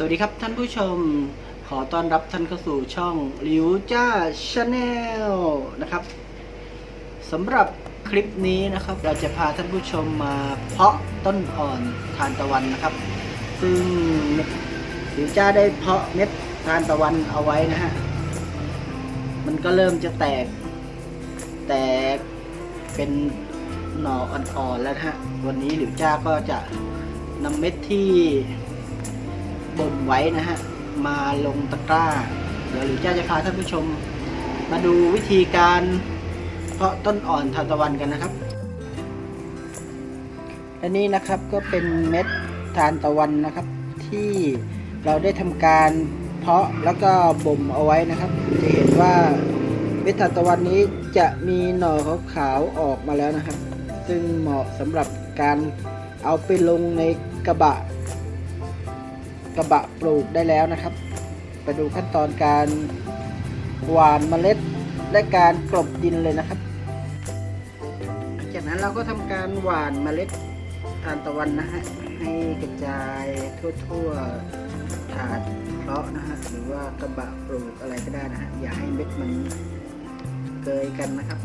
สวัสดีครับท่านผู้ชมขอต้อนรับท่านเข้าสู่ช่องลิวจ้าชาแนลนะครับสำหรับคลิปนี้นะครับ เราจะพาท่านผู้ชมมาเพาะต้นอ่อนทานตะวันนะครับ ซึ่งลิวจ้าได้เพาะเม็ดทานตะวันเอาไว้นะฮะมันก็เริ่มจะแตก แตกเป็นหน่ออ่อนๆแล้วฮะวันนี้หลิวจ้าก็จะนำเม็ดที่ บ่มไว้นะฮะ มาลงตะกร้า เดี๋ยวหลิวจ้าจะพาท่านผู้ชม มาดูวิธีการเพาะต้นอ่อนทานตะวันกันนะครับ และนี่นะครับก็เป็นเม็ดทานตะวันนะครับ ที่เราได้ทำการเพาะแล้วก็บ่มเอาไว้นะครับ จะเห็นว่าเม็ดทานตะวันนี้จะมีหน่อขาวๆออกมาแล้วนะครับ ซึ่งเหมาะสำหรับการเอาไปลงในกระบะ กระบะปลูกได้แล้วนะครับ ไปดูขั้นตอนการหว่านเมล็ดและการกลบดินเลยนะครับจากนั้นเราก็ทำการหว่านเมล็ดทานตะวันนะฮะให้กระจายทั่วๆถาดเพาะนะฮะหรือว่ากระบะปลูกอะไรก็ได้นะฮะอย่าให้เม็ดมันเกยกันนะครับ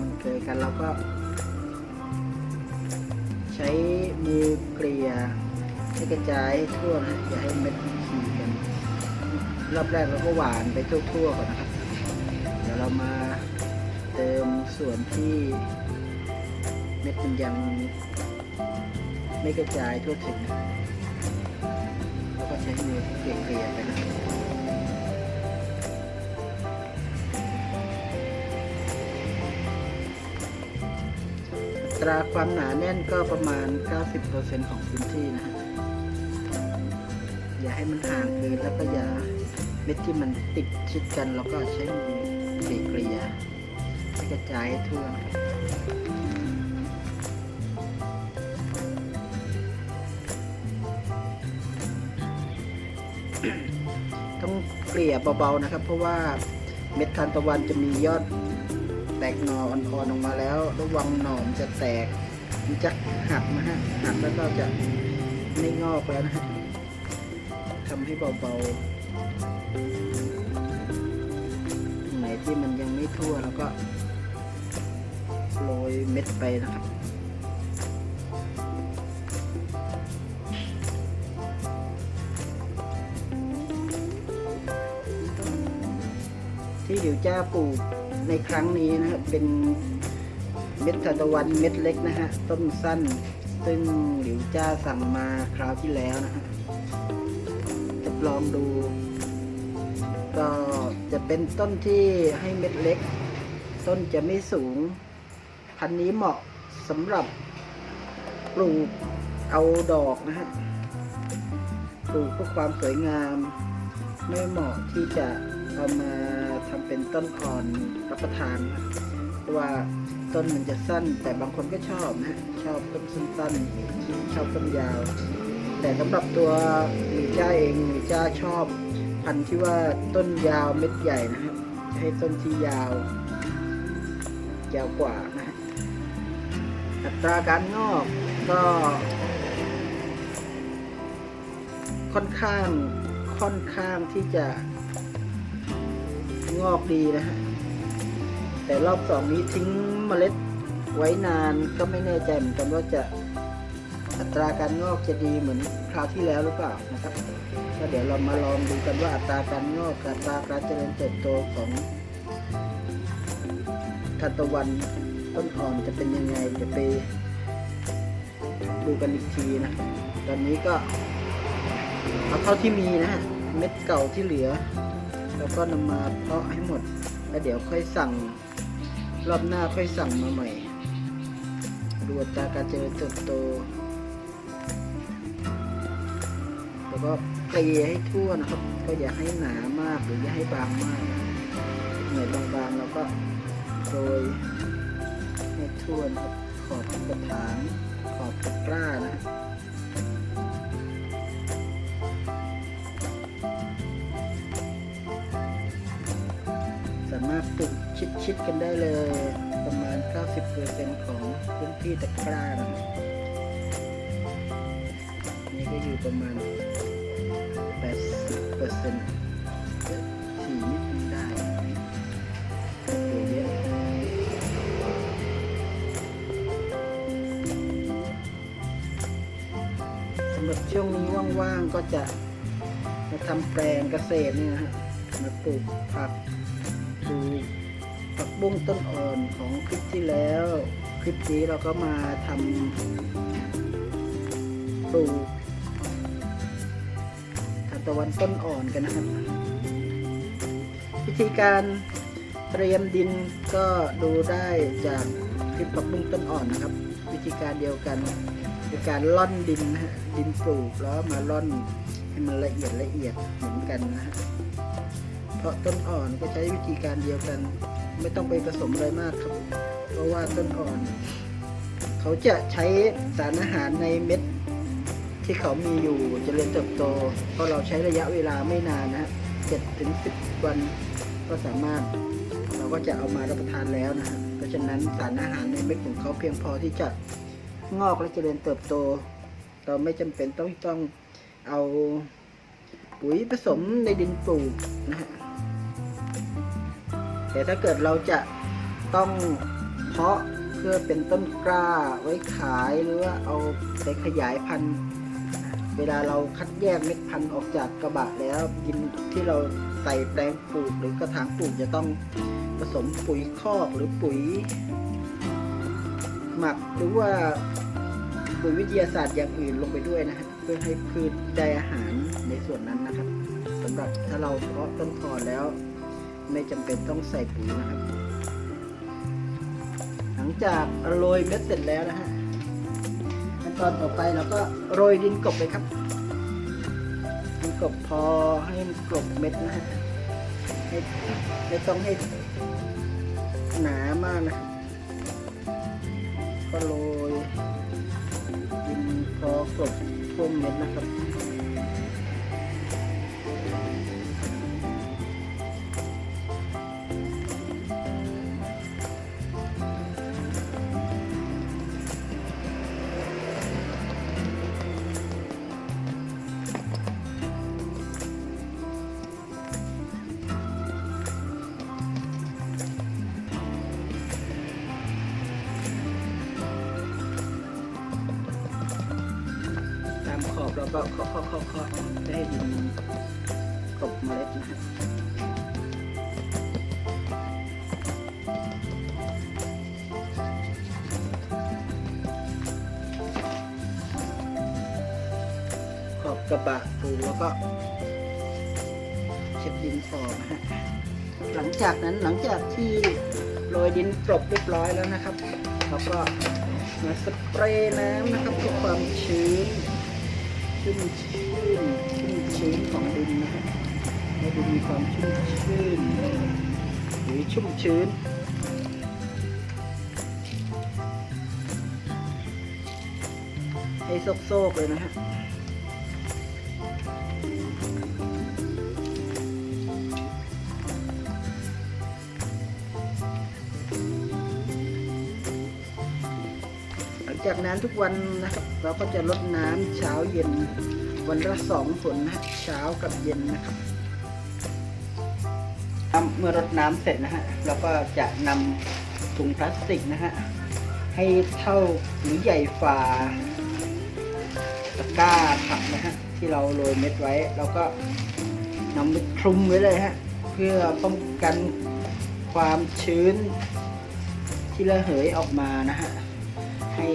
มันเกยกันเราก็ ช้มือเกลี่ยให้กระจายให้ทั่วนะอย่าให้เม็ดขี่กัน รอบแรกเราก็หวานไปทั่วๆก่อนนะครับ เดี๋ยวเรามาเติมส่วนที่เม็ดมันยังไม่กระจายทั่วถึง แล้วก็ใช้มือเกลี่ยๆไปนะ ตราความหนาแน่นก็ประมาณ 90%ของพื้นที่นะฮะ อย่าให้มันห่างเกินแล้วก็อย่าเม็ดที่มันติดชิดกันเราก็ใช้มือเกลี่ยให้กระจายให้ทั่วต้องเกลี่ยเบาๆนะครับ เพราะว่าเม็ดทานตะวันจะมียอด ตกหนออ่อนๆออกมาแล้วระวังหน่อมจะแตกมันจะหักนะฮะหักแล้วก็จะไม่งอกแล้วนะฮะทำให้เบาๆตรงไหนที่มันยังไม่ทั่วแล้วก็โรยเม็ดไปนะครับที่เดี๋ยวจ้าปลูก ในครั้งนี้นะครับเป็นเม็ดทานตะวันเม็ดเล็กนะฮะต้นสั้น ซึ่งหลิวจ้าสั่งมาคราวที่แล้วนะฮะทดลองดู ก็จะเป็นต้นที่ให้เม็ดเล็ก ต้นจะไม่สูง พันนี้เหมาะสำหรับปลูกเอาดอกนะฮะปลูกเพื่อความสวยงาม ไม่เหมาะที่จะ เอามาทำเป็นต้นอ่อนรับประทานนะเพราะว่าต้นมันจะสั้น แต่บางคนก็ชอบนะ ชอบต้นสั้นๆชอบต้นยาว แต่สำหรับตัวหมีจ้าเองหมีจ้าชอบพันธุ์ที่ว่าต้นยาวเม็ดใหญ่นะครับให้ต้นที่ยาว ยาวกว่านะฮะอัตราการงอกก็ค่อนข้างค่อนข้างที่จะ งอกดีนะฮะ แต่รอบสองนี้ทิ้งเมล็ดไว้นานก็ไม่แน่ใจเหมือนกันว่าจะอัตราการงอกจะดีเหมือนคราวที่แล้วหรือเปล่านะครับก็เดี๋ยวเรามาลองดูกันว่าอัตราการงอกอัตราการเจริญเติบโตของทานตะวันต้นอ่อนจะเป็นยังไงจะไปดูกันอีกทีนะ ตอนนี้ก็เอาเท่าที่มีนะเม็ดเก่าที่เหลือ แล้วก็นำมาเพาะให้หมด แล้วเดี๋ยวค่อยสั่งรอบหน้าค่อยสั่งมาใหม่ดูอัตราการเจริญเติบโต แล้วก็เกลี่ยให้ทั่วนะครับ ก็อย่าให้หนามากหรืออย่าให้บางมากเหนื่อยบางๆเราก็โรยให้ทั่วนะครับขอบกระถางขอบตะกร้านะ ปลูกชิดๆกันได้เลย ประมาณ 90%ของพื้นที่ตะกร้านนี่ก็อยู่ประมาณ 80เปอร์เซ็นต์สีนิดนึงได้ตัวเยอะสำหรับช่วงนี้ว่างๆก็จะมาทำแปลงเกษตรนี่นะฮะมาปลูกผัก ปลูกผักบุ้งต้นอ่อนของคลิปที่แล้ว คลิปนี้เราก็มาทำปลูกทานตะวันต้นอ่อนกันนะครับ วิธีการเตรียมดินก็ดูได้จากคลิปผักบุ้งต้นอ่อนนะครับ วิธีการเดียวกันคือการล่อนดินนะฮะดินปลูกแล้วมาล่อนให้มันละเอียดละเอียดเหมือนกันนะฮะ เพาะต้นอ่อนก็ใช้วิธีการเดียวกัน ไม่ต้องไปผสมอะไรมากครับ เพราะว่าต้นอ่อน เขาจะใช้สารอาหารในเม็ด ที่เขามีอยู่เจริญเติบโตเพราะเราใช้ระยะเวลาไม่นานนะเจ็ดถึงสิบวันก็สามารถ เราก็จะเอามารับประทานแล้วนะเพราะฉะนั้นสารอาหารในเม็ดของเขาเพียงพอที่จะงอกและเจริญเติบโต เราไม่จำเป็นต้องต้องเอาปุ๋ยผสมในดินปลูกนะฮะ แต่ถ้าเกิดเราจะต้องเพาะเพื่อเป็นต้นกล้าไว้ขายหรือว่าเอาไปขยายพันธุ์เวลาเราคัดแยกเม็ดพันธุ์ออกจากกระบะแล้วดินที่เราใส่แปลงปลูกหรือกระถางปลูกจะต้องผสมปุ๋ยคอกหรือปุ๋ย หมักหรือว่าปุ๋ยวิทยาศาสตร์อย่างอื่นลงไปด้วยนะฮะเพื่อให้พืชได้อาหารในส่วนนั้นนะครับสำหรับถ้าเราเพาะต้นอ่อแล้ว ไม่จำเป็นต้องใส่ปุ๋ยนะครับ หลังจากโรยเม็ดเสร็จแล้วนะฮะขั้นตอนต่อไปเราก็โรยดินกบเลยครับดินกบพอให้มันกลบเม็ดนะฮะไม่ต้องให้หนามากนะครับก็โรยดินพอกลบท่วมเม็ดนะครับามขอบเราก็เคาะเคาะเคาะเคาะได้ดินกลบเมล็ดนะฮะขอบกระบะปูแล้วก็เช็ดดินออกนะฮะหลังจากนั้นหลังจากที่โรยดินกลบเรียบร้อยแล้วนะครับเราก็มาสเปรย์น้ำนะครับเพื่อความชื้น ชุ่มชื่นชุ่มชื้นของดินนะฮะให้ดินมีความชุ่มชื่นหรือชุ่มชื้นให้โซกๆเลยนะฮะ จากนั้นทุกวันนะครับ เราก็จะลดน้ำเช้าเย็น วันละสองหนนะเช้ากับเย็นนะครับเมื่อรดน้ำเสร็จนะฮะเราก็จะนำถุงพลาสติกนะฮะให้เท่าหรือใหญ่ฝาตะกร้าผักนะฮะที่เราโรยเม็ดไว้ เราก็นำไปคลุมไว้เลยฮะเพื่อป้องกันความชื้นที่ระเหยออกมานะฮะ ให้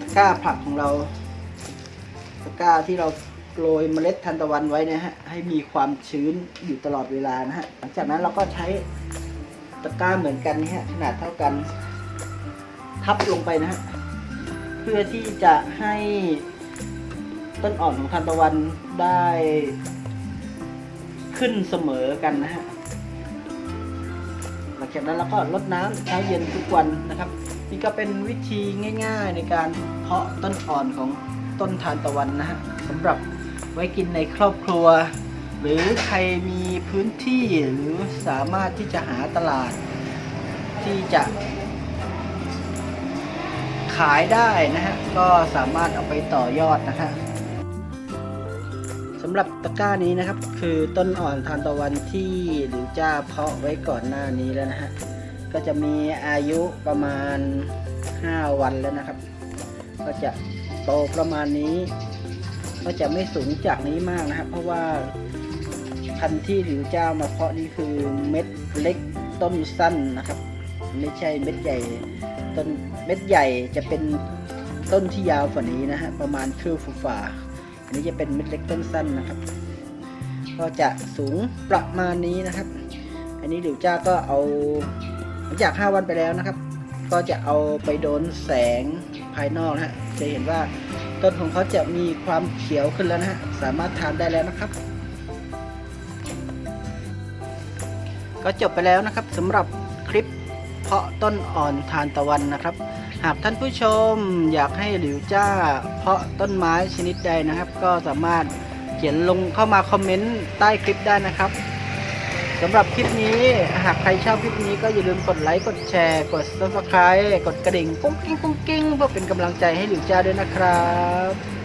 ตะกร้าผักของเราตะกร้าที่เราโรยเมล็ดทานตะวันไว้เนะฮะให้มีความชื้นอยู่ตลอดเวลานะฮะหลังจากนั้นเราก็ใช้ตะกร้าเหมือนกันนี่ฮะขนาดเท่ากัน ทับลงไปนะฮะเพื่อที่จะให้ต้นอ่อนของทานตะวันได้ขึ้นเสมอกันนะฮะ จากนั้นเราก็ลดน้ำเช้าเย็นทุกวันนะครับ นี่ก็เป็นวิธีง่ายๆในการเพาะต้นอ่อนของต้นทานตะวันนะฮะสำหรับไว้กินในครอบครัว หรือใครมีพื้นที่หรือสามารถที่จะหาตลาด ที่จะขายได้นะฮะก็สามารถเอาไปต่อยอดนะฮะำหรับตะกร้านี้นะครับ คือต้นอ่อนทานตะวันที่หลิวจ้าเพาะไว้ก่อนหน้านี้แล้วนะฮะก็จะมีอายุประมาณ 5 วันแล้วนะครับ ก็จะโตประมาณนี้ ก็จะไม่สูงจากนี้มากนะครับ เพราะว่าพันธุ์ที่หลิวเจ้ามาเพาะนี่คือเม็ดเล็กต้นสั้นนะครับ ไม่ใช่เม็ดใหญ่ต้นเม็ดใหญ่จะเป็นต้นที่ยาวกว่านี้นะฮะประมาณคืบฝ่า นนี้จะเป็นเม็ดเล็กต้นสั้นนะครับ ก็จะสูงประมาณนี้นะครับ อันนี้หลิวจ้าก็เอาหลังจาก 5 วันไปแล้วนะครับ ก็จะเอาไปโดนแสงภายนอกนะฮะจะเห็นว่าต้นของเขาจะมีความเขียวขึ้นแล้วนะฮะสามารถทานได้แล้วนะครับ ก็จบไปแล้วนะครับสำหรับคลิปเพาะต้นอ่อนทานตะวันนะครับ หากท่านผู้ชมอยากให้หลิวจ้า เพาะต้นไม้ชนิดใดนะครับ ก็สามารถเขียนลงเข้ามาคอมเมนต์ใต้คลิปได้นะครับสำหรับคลิปนี้หากใครชอบคลิปนี้ก็อย่าลืมกดไลค์กดแชร์ กด subscribe กดกระดิ่งกุ้งกิ้งกุ้งกิ้งเพื่อเป็นกำลังใจให้หลิวจ้าด้วยนะครับ